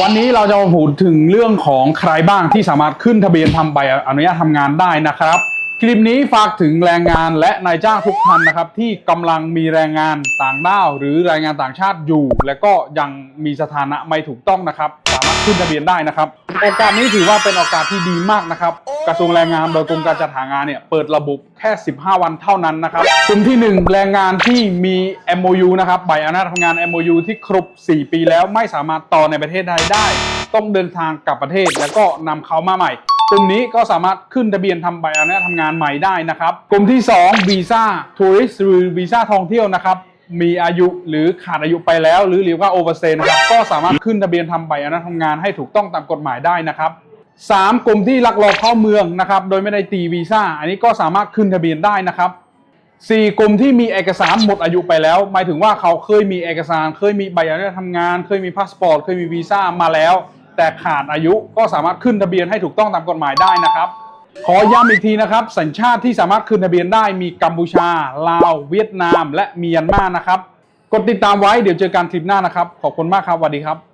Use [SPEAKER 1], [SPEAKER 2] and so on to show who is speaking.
[SPEAKER 1] วันนี้เราจะมาพูดถึงเรื่องของใครบ้างที่สามารถขึ้นทะเบียนทำใบอนุญาตทำงานได้นะครับ คลิปนี้ฝากถึงแรงงานและนายจ้างทุกท่านนะครับ ที่กำลังมีแรงงานต่างด้าว หรือแรงงานต่างชาติอยู่ และก็ยังมีสถานะไม่ถูกต้องนะครับสามารถ ขึ้นทะเบียนได้นะครับ โอกาสนี้ถือว่าเป็นโอกาสที่ดีมากนะครับ กระทรวงแรงงานโดยกรมการจัดหางานเนี่ยเปิดระบบแค่ 15 วันเท่านั้นนะครับกลุ่มที่ 1 แรงงานที่มี MOU นะครับใบอนุญาตทำงาน MOU ที่ครบ 4 ปีแล้วไม่สามารถต่อในประเทศใดได้ ต้องเดินทางกลับประเทศแล้วก็นำเขามาใหม่กลุ่มนี้ก็สามารถขึ้นทะเบียนทำใบอนุญาตทำงานใหม่ได้นะครับ กลุ่มที่ 2วีซ่าทัวริสหรือวีซ่าท่องเที่ยวนะครับ มีอายุหรือขาดอายุไปแล้ว หรือเรียกว่าโอเวอร์เซนะครับก็สามารถขึ้นทะเบียนทำใบอนุญาตทำงานให้ถูกต้องตามกฎหมายได้นะครับสามกลุ่มที่ลักลอบเข้าเมืองนะครับโดยไม่ได้ตีวีซ่าอันนี้ก็สามารถขึ้นทะเบียนได้นะครับสี่กลุ่มที่มีเอกสารหมดอายุไปแล้ว หมายถึงว่าเขาเคยมีเอกสาร เคยมีใบอนุญาตทำงาน เคยมีพาสปอร์ตเคยมีวีซ่ามาแล้ว แต่ขาดอายุก็สามารถขึ้นทะเบียนให้ถูกต้องตามกฎหมายได้นะครับ ขอย้ำอีกทีนะครับ สัญชาติที่สามารถขึ้นทะเบียนได้มีกัมพูชา ลาว เวียดนาม และเมียนมานะครับ กดติดตามไว้เดี๋ยวเจอกันคลิปหน้านะครับ ขอบคุณมากครับสวัสดีครับ